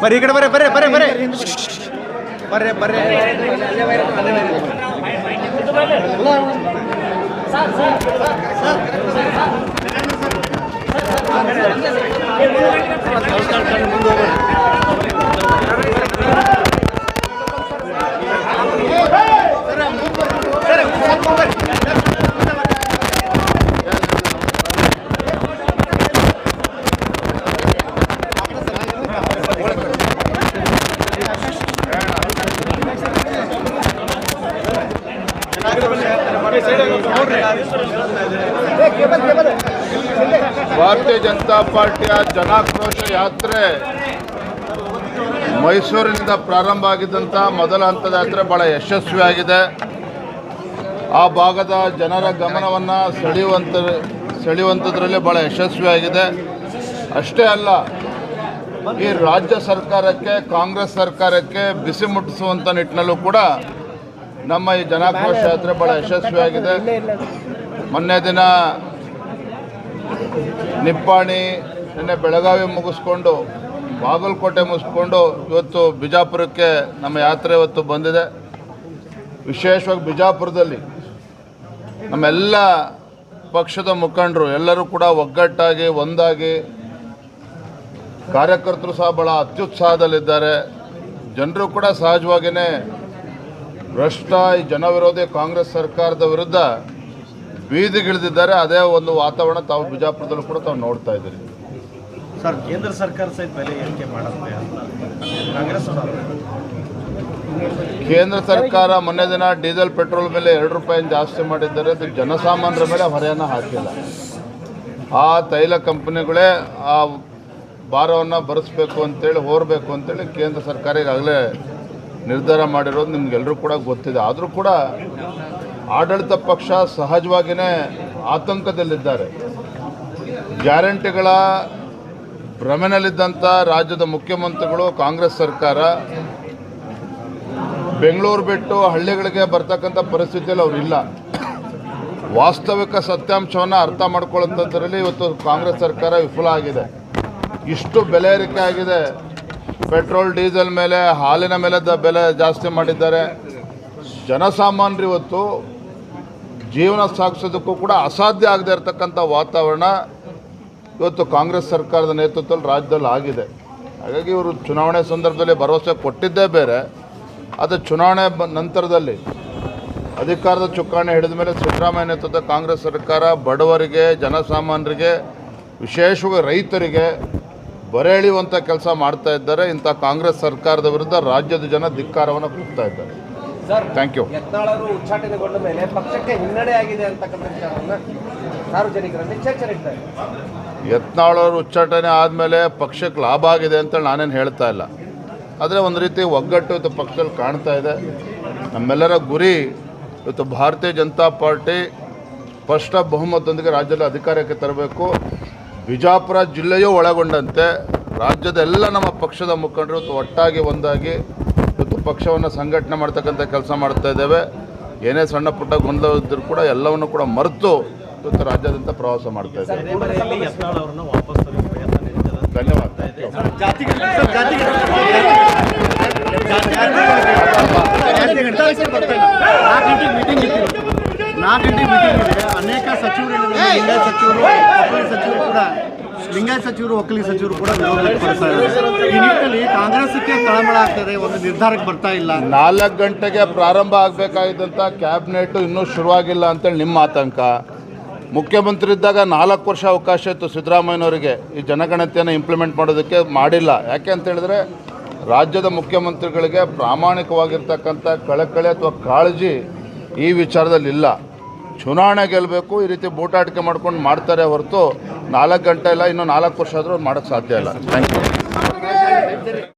ಬರ್ರಿ ಈ ಕಡೆ ಬರ್ರಿ ಬರ್ರಿ ಬರ್ರಿ ಬರ್ರಿ ಬರ್ರಿ ಬರ್ರಿ ಭಾರತೀಯ ಜನತಾ ಪಾರ್ಟಿಯ ಜನಾಕ್ರೋಶ ಯಾತ್ರೆ ಮೈಸೂರಿನಿಂದ ಪ್ರಾರಂಭ ಆಗಿದ್ದಂಥ ಮೊದಲ ಹಂತದ ಯಾತ್ರೆ ಭಾಳ ಯಶಸ್ವಿಯಾಗಿದೆ. ಆ ಭಾಗದ ಜನರ ಗಮನವನ್ನು ಸೆಳೆಯುವಂಥ ಸೆಳೆಯುವಂಥದ್ರಲ್ಲಿ ಭಾಳ ಯಶಸ್ವಿಯಾಗಿದೆ. ಅಷ್ಟೇ ಅಲ್ಲ, ಈ ರಾಜ್ಯ ಸರ್ಕಾರಕ್ಕೆ, ಕಾಂಗ್ರೆಸ್ ಸರ್ಕಾರಕ್ಕೆ ಬಿಸಿ ಮುಟ್ಟಿಸುವಂಥ ನಿಟ್ಟಿನಲ್ಲೂ ಕೂಡ ನಮ್ಮ ಈ ಜನಾಕ್ರೋಶ ಯಾತ್ರೆ ಭಾಳ ಯಶಸ್ವಿಯಾಗಿದೆ. ಮೊನ್ನೆ ದಿನ ನಿಪ್ಪಾಣಿ, ನಿನ್ನೆ ಬೆಳಗಾವಿ ಮುಗಿಸ್ಕೊಂಡು, ಬಾಗಲಕೋಟೆ ಮುಗಿಸ್ಕೊಂಡು ಇವತ್ತು ಬಿಜಾಪುರಕ್ಕೆ ನಮ್ಮ ಯಾತ್ರೆ ಇವತ್ತು ಬಂದಿದೆ. ವಿಶೇಷವಾಗಿ ಬಿಜಾಪುರದಲ್ಲಿ ನಮ್ಮೆಲ್ಲ ಪಕ್ಷದ ಮುಖಂಡರು ಎಲ್ಲರೂ ಕೂಡ ಒಗ್ಗಟ್ಟಾಗಿ, ಒಂದಾಗಿ ಕಾರ್ಯಕರ್ತರು ಸಹ ಭಾಳ ಅತ್ಯುತ್ಸಾಹದಲ್ಲಿದ್ದಾರೆ. ಜನರು ಕೂಡ ಸಹಜವಾಗಿಯೇ ಭ್ರಷ್ಟ ಈ ಜನವಿರೋಧಿ ಕಾಂಗ್ರೆಸ್ ಸರ್ಕಾರದ ವಿರುದ್ಧ ಬೀದಿಗಿಳಿದಿದ್ದಾರೆ ಅದೇ ಒಂದು ವಾತಾವರಣ ತಾವು ಬಿಜಾಪುರದಲ್ಲೂ ಕೂಡ ತಾವು ನೋಡ್ತಾ ಇದ್ದೀರಿ. ಸರ್ ಕೇಂದ್ರ ಸರ್ಕಾರ ಸಹಿತ ಬೆಲೆ ಏರಿಕೆ ಮಾಡುತ್ತೆ ಕಾಂಗ್ರೆಸ್ ಕೇಂದ್ರ ಸರ್ಕಾರ ಮೊನ್ನೆ ದಿನ ಡೀಸೆಲ್ ಪೆಟ್ರೋಲ್ ಮೇಲೆ ಎರಡು ರೂಪಾಯಿ ಜಾಸ್ತಿ ಮಾಡಿದ್ದಾರೆ. ಅದು ಜನಸಾಮಾನ್ಯರ ಮೇಲೆ ಹೊರೆಯನ್ನು ಹಾಕಿಲ್ಲ. ಆ ತೈಲ ಕಂಪನಿಗಳೇ ಆ ಭಾರವನ್ನು ಭರಿಸ್ಬೇಕು ಅಂತೇಳಿ ಹೋರಬೇಕು ಅಂತೇಳಿ ಕೇಂದ್ರ ಸರ್ಕಾರ ಈಗಾಗಲೇ ನಿರ್ಧಾರ ಮಾಡಿರೋದು ನಿಮ್ಗೆಲ್ಲರೂ ಕೂಡ ಗೊತ್ತಿದೆ. ಆದರೂ ಕೂಡ ಆಡಳಿತ ಪಕ್ಷ ಸಹಜವಾಗಿಯೇ ಆತಂಕದಲ್ಲಿದ್ದಾರೆ. ಗ್ಯಾರಂಟಿಗಳ ಭ್ರಮೆನಲ್ಲಿದ್ದಂಥ ರಾಜ್ಯದ ಮುಖ್ಯಮಂತ್ರಿಗಳು, ಕಾಂಗ್ರೆಸ್ ಸರ್ಕಾರ ಬೆಂಗಳೂರು ಬಿಟ್ಟು ಹಳ್ಳಿಗಳಿಗೆ ಬರ್ತಕ್ಕಂಥ ಪರಿಸ್ಥಿತಿಯಲ್ಲಿ ಅವರಿಲ್ಲ ವಾಸ್ತವಿಕ ಸತ್ಯಾಂಶವನ್ನು ಅರ್ಥ ಮಾಡ್ಕೊಳ್ಳೋಂಥದ್ರಲ್ಲಿ ಇವತ್ತು ಕಾಂಗ್ರೆಸ್ ಸರ್ಕಾರ ವಿಫಲ ಆಗಿದೆ. ಇಷ್ಟು ಬೆಲೆ ಏರಿಕೆ ಆಗಿದೆ. ಪೆಟ್ರೋಲ್, ಡೀಸೆಲ್ ಮೇಲೆ, ಹಾಲಿನ ಮೇಲೆ ಬೆಲೆ ಜಾಸ್ತಿ ಮಾಡಿದ್ದಾರೆ. ಜನಸಾಮಾನ್ಯರು ಇವತ್ತು ಜೀವನ ಸಾಗಿಸೋದಕ್ಕೂ ಕೂಡ ಅಸಾಧ್ಯ ಆಗದೆ ಇರತಕ್ಕಂಥ ವಾತಾವರಣ ಇವತ್ತು ಕಾಂಗ್ರೆಸ್ ಸರ್ಕಾರದ ನೇತೃತ್ವದಲ್ಲಿ ರಾಜ್ಯದಲ್ಲಿ ಆಗಿದೆ. ಹಾಗಾಗಿ ಇವರು ಚುನಾವಣೆ ಸಂದರ್ಭದಲ್ಲಿ ಭರವಸೆ ಕೊಟ್ಟಿದ್ದೇ ಬೇರೆ. ಅದು ಚುನಾವಣೆ ನಂತರದಲ್ಲಿ ಅಧಿಕಾರದ ಚುಕ್ಕಾಣಿ ಹಿಡಿದ ಮೇಲೆ ಸಿದ್ದರಾಮಯ್ಯ ನೇತೃತ್ವದ ಕಾಂಗ್ರೆಸ್ ಸರ್ಕಾರ ಬಡವರಿಗೆ ಜನಸಾಮಾನ್ಯರಿಗೆ ವಿಶೇಷವಾಗಿ ರೈತರಿಗೆ ಬರೆ ಎಳೆಯುವಂಥ ಕೆಲಸ ಮಾಡ್ತಾ ಇದ್ದಾರೆ. ಇಂಥ ಕಾಂಗ್ರೆಸ್ ಸರ್ಕಾರದ ವಿರುದ್ಧ ರಾಜ್ಯದ ಜನ ಧಿಕ್ಕಾರವನ್ನು ಕೂಗ್ತಾ ಇದ್ದಾರೆ. ಥ್ಯಾಂಕ್ ಯು ಯತ್ನಾಳರು ಉಚ್ಚಾಟನೆಗೊಂಡ ಮೇಲೆ ಪಕ್ಷಕ್ಕೆ ಹಿನ್ನಡೆ ಆಗಿದೆ ಅಂತಕ್ಕಂಥ ವಿಚಾರವನ್ನು ಸಾರ್ವಜನಿಕರಲ್ಲಿ ಚರ್ಚೆ ನಡೀತಾ ಇದೆ ಯತ್ನಾಳವರು ಉಚ್ಚಾಟನೆ ಆದಮೇಲೆ ಪಕ್ಷಕ್ಕೆ ಲಾಭ ಆಗಿದೆ ಅಂತ ನಾನೇನು ಹೇಳ್ತಾ ಇಲ್ಲ. ಆದರೆ ಒಂದು ರೀತಿ ಒಗ್ಗಟ್ಟು ಇವತ್ತು ಪಕ್ಷದಲ್ಲಿ ಕಾಣ್ತಾ ಇದೆ. ನಮ್ಮೆಲ್ಲರ ಗುರಿ ಇವತ್ತು ಭಾರತೀಯ ಜನತಾ ಪಾರ್ಟಿ ಸ್ಪಷ್ಟ ಬಹುಮತದೊಂದಿಗೆ ರಾಜ್ಯದಲ್ಲಿ ಅಧಿಕಾರಕ್ಕೆ ತರಬೇಕು. ಬಿಜಾಪುರ ಜಿಲ್ಲೆಯೂ ಒಳಗೊಂಡಂತೆ ರಾಜ್ಯದ ಎಲ್ಲ ನಮ್ಮ ಪಕ್ಷದ ಮುಖಂಡರು ಒಟ್ಟಾಗಿ ಒಂದಾಗಿ ಇವತ್ತು ಪಕ್ಷವನ್ನು ಸಂಘಟನೆ ಮಾಡ್ತಕ್ಕಂಥ ಕೆಲಸ ಮಾಡ್ತಾ ಇದ್ದೇವೆ ಏನೇ ಸಣ್ಣ ಪುಟ್ಟ ಗೊಂದಲ ಇದ್ದರೂ ಕೂಡ ಎಲ್ಲವನ್ನು ಕೂಡ ಮರೆತು ಇವತ್ತು ರಾಜ್ಯಾದ್ಯಂತ ಪ್ರವಾಸ ಮಾಡ್ತಾ ಇದ್ದೇವೆ ಧನ್ಯವಾದ ಮೀಟಿಂಗ್ ಇತ್ತು ನಾಲ್ಕು ಗಂಟೆ ಮೀಟಿಂಗ್ ಇದೆ ಅನೇಕ ಸಚಿವರು ಲಿಂಗಾಯತ್ ಸಚಿವರು ಒಕ್ಕಲಿ ಸಚಿವರು ಕೂಡ ಲಿಂಗಾಯತ್ ಸಚಿವರು ಒಕ್ಕಲಿ ಸಚಿವರು ಕೂಡ ವಿರೋಧ ವ್ಯಕ್ತಪಡಿಸ್ತಾ ಇದ್ದಾರೆ. ಈ ನಿಟ್ಟಿನಲ್ಲಿ ಕಾಂಗ್ರೆಸ್ಗೆ ತಳಮಳ ಆಗ್ತದೆ ಒಂದು ನಿರ್ಧಾರಕ್ಕೆ ಬರ್ತಾ ಇಲ್ಲ. ನಾಲ್ಕು ಗಂಟೆಗೆ ಪ್ರಾರಂಭ ಆಗಬೇಕಾಗಿದ್ದಂಥ ಕ್ಯಾಬಿನೆಟ್ ಇನ್ನೂ ಶುರುವಾಗಿಲ್ಲ ಅಂತೇಳಿ ನಿಮ್ಮ ಆತಂಕ. ಮುಖ್ಯಮಂತ್ರಿ ಇದ್ದಾಗ ನಾಲ್ಕು ವರ್ಷ ಅವಕಾಶ ಇತ್ತು ಸಿದ್ದರಾಮಯ್ಯನವರಿಗೆ. ಈ ಜನಗಣತಿಯನ್ನು ಇಂಪ್ಲಿಮೆಂಟ್ ಮಾಡೋದಕ್ಕೆ ಮಾಡಿಲ್ಲ. ಯಾಕೆ ಅಂತ ಹೇಳಿದ್ರೆ ರಾಜ್ಯದ ಮುಖ್ಯಮಂತ್ರಿಗಳಿಗೆ ಪ್ರಾಮಾಣಿಕವಾಗಿರ್ತಕ್ಕಂಥ ಕಳಕಳಿ ಅಥವಾ ಕಾಳಜಿ ಈ ವಿಚಾರದಲ್ಲಿ ಇಲ್ಲ ಚುನಾವಣೆ ಗೆಲ್ಲಬೇಕು ಈ ರೀತಿ ಬೂಟಾಟಿಕೆ ಮಾಡ್ಕೊಂಡು ಮಾಡ್ತಾರೆ ಹೊರತು ನಾಲ್ಕು ಗಂಟೆ ಇಲ್ಲ, ಇನ್ನೂ ನಾಲ್ಕು ವರ್ಷ ಆದರೂ ಮಾಡೋಕ್ಕೆ ಸಾಧ್ಯ ಇಲ್ಲ. Thank you